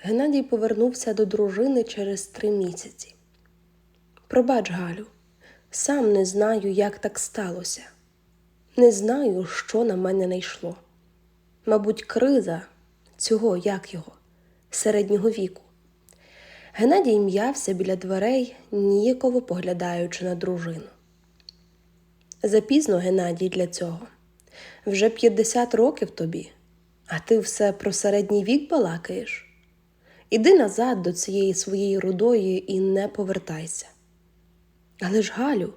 Геннадій повернувся до дружини через три місяці. Пробач, Галю, сам не знаю, як так сталося. Не знаю, що на мене найшло. Мабуть, криза цього, як його, середнього віку. Геннадій м'явся біля дверей, ніяково поглядаючи на дружину. Запізно, Геннадій, для цього. Вже 50 років тобі, а ти все про середній вік балакаєш. Іди назад до цієї своєї рудої і не повертайся. Але ж, Галю,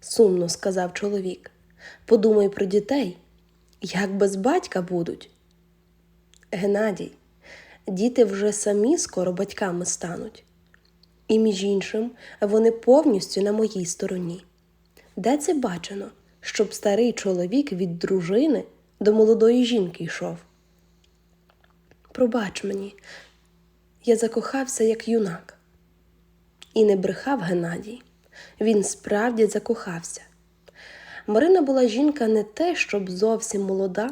сумно сказав чоловік, подумай про дітей, як без батька будуть. Геннадій, діти вже самі скоро батьками стануть. І, між іншим, вони повністю на моїй стороні. Де це бачено, щоб старий чоловік від дружини до молодої жінки йшов? Пробач мені, я закохався як юнак. І не брехав Геннадій. Він справді закохався. Марина була жінка не те, щоб зовсім молода,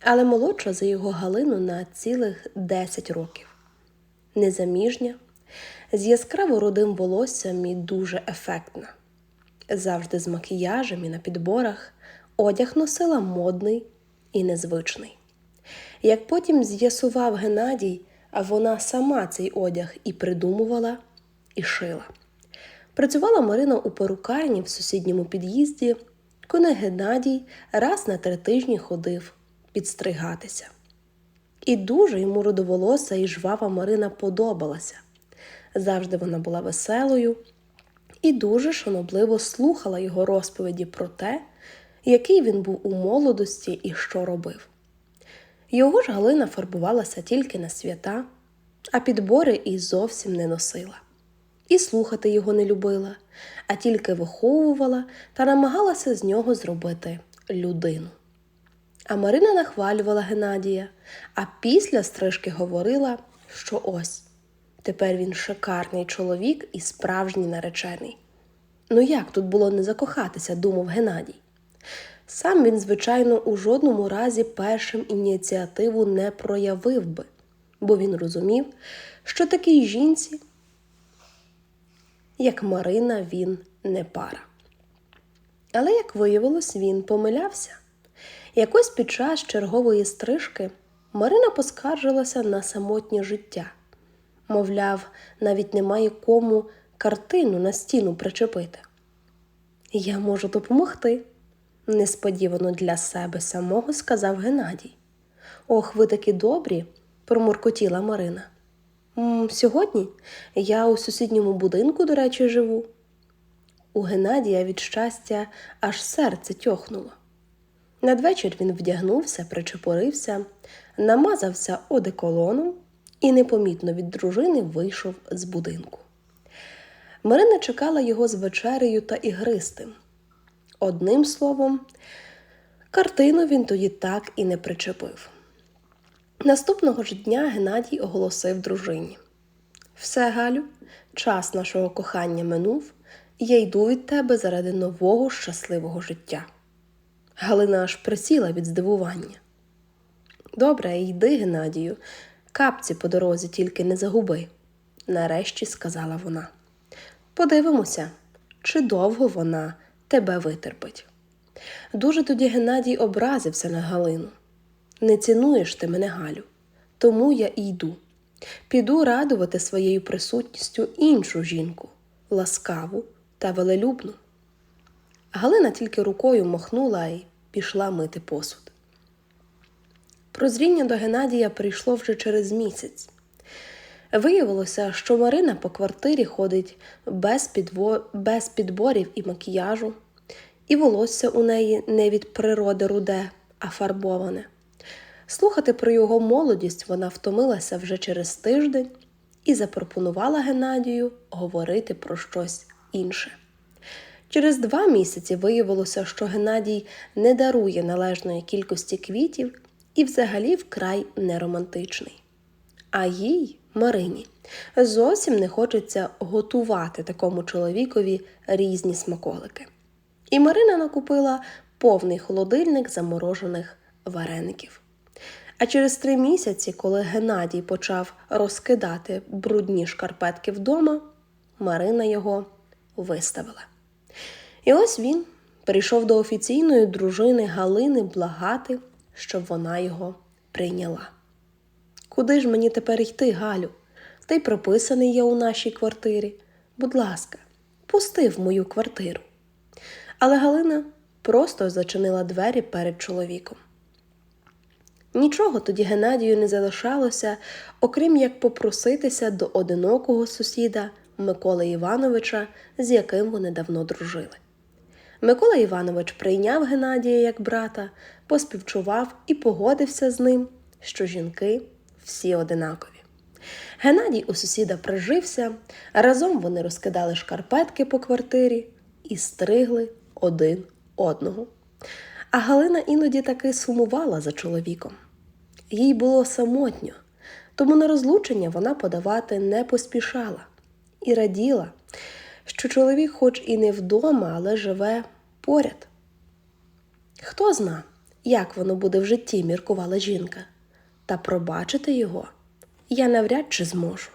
але молодша за його Галину на цілих 10 років. Незаміжня, з яскраво рудим волоссям і дуже ефектна. Завжди з макіяжем і на підборах, одяг носила модний і незвичний. Як потім з'ясував Геннадій, а вона сама цей одяг і придумувала, і шила. Працювала Марина у перукарні в сусідньому під'їзді, коли Геннадій раз на три тижні ходив підстригатися. І дуже йому родоволоса і жвава Марина подобалася. Завжди вона була веселою і дуже шанобливо слухала його розповіді про те, який він був у молодості і що робив. Його ж Галина фарбувалася тільки на свята, а підбори і зовсім не носила. І слухати його не любила, а тільки виховувала та намагалася з нього зробити людину. А Марина нахвалювала Геннадія, а після стрижки говорила, що ось тепер він шикарний чоловік і справжній наречений. Ну як тут було не закохатися, думав Геннадій. Сам він, звичайно, у жодному разі першим ініціативу не проявив би, бо він розумів, що такій жінці, як Марина, він не пара. Але, як виявилось, він помилявся. Якось під час чергової стрижки Марина поскаржилася на самотнє життя. Мовляв, навіть немає кому картину на стіну причепити. Я можу допомогти, несподівано для себе самого сказав Геннадій. Ох, ви такі добрі, промуркотіла Марина. «М, Сьогодні я у сусідньому будинку, до речі, живу. У Геннадія від щастя аж серце тьохнуло. Надвечір він вдягнувся, причепорився, намазався одеколоном і непомітно від дружини вийшов з будинку. Марина чекала його з вечерею та ігристим. Одним словом, картину він тоді так і не причепив. Наступного ж дня Геннадій оголосив дружині: Все, Галю, час нашого кохання минув, я йду від тебе заради нового щасливого життя. Галина аж присіла від здивування. Добре, йди, Геннадію, капці по дорозі тільки не загуби, нарешті сказала вона. Подивимося, чи довго вона тебе витерпить. Дуже тоді Геннадій образився на Галину. Не цінуєш ти мене, Галю, тому я і йду. Піду радувати своєю присутністю іншу жінку, ласкаву та велелюбну. Галина тільки рукою махнула і пішла мити посуд. Прозріння до Геннадія прийшло вже через місяць. Виявилося, що Марина по квартирі ходить без, підво... без підборів і макіяжу, і волосся у неї не від природи руде, а фарбоване. Слухати про його молодість вона втомилася вже через тиждень і запропонувала Геннадію говорити про щось інше. Через два місяці виявилося, що Геннадій не дарує належної кількості квітів і взагалі вкрай неромантичний. А їй, Марині, зовсім не хочеться готувати такому чоловікові різні смаколики. І Марина накупила повний холодильник заморожених вареників. А через три місяці, коли Геннадій почав розкидати брудні шкарпетки вдома, Марина його виставила. І ось він прийшов до офіційної дружини Галини благати, щоб вона його прийняла. Куди ж мені тепер йти, Галю? Ти й прописаний я у нашій квартирі. Будь ласка, пусти в мою квартиру. Але Галина просто зачинила двері перед чоловіком. Нічого тоді Геннадію не залишалося, окрім як попроситися до одинокого сусіда Миколи Івановича, з яким вони давно дружили. Микола Іванович прийняв Геннадія як брата, поспівчував і погодився з ним, що жінки всі одинакові. Геннадій у сусіда прижився, разом вони розкидали шкарпетки по квартирі і стригли один одного. А Галина іноді таки сумувала за чоловіком. Їй було самотньо, тому на розлучення вона подавати не поспішала і раділа, що чоловік, хоч і не вдома, але живе поряд. Хто зна, як воно буде в житті, міркувала жінка, та пробачити його я навряд чи зможу.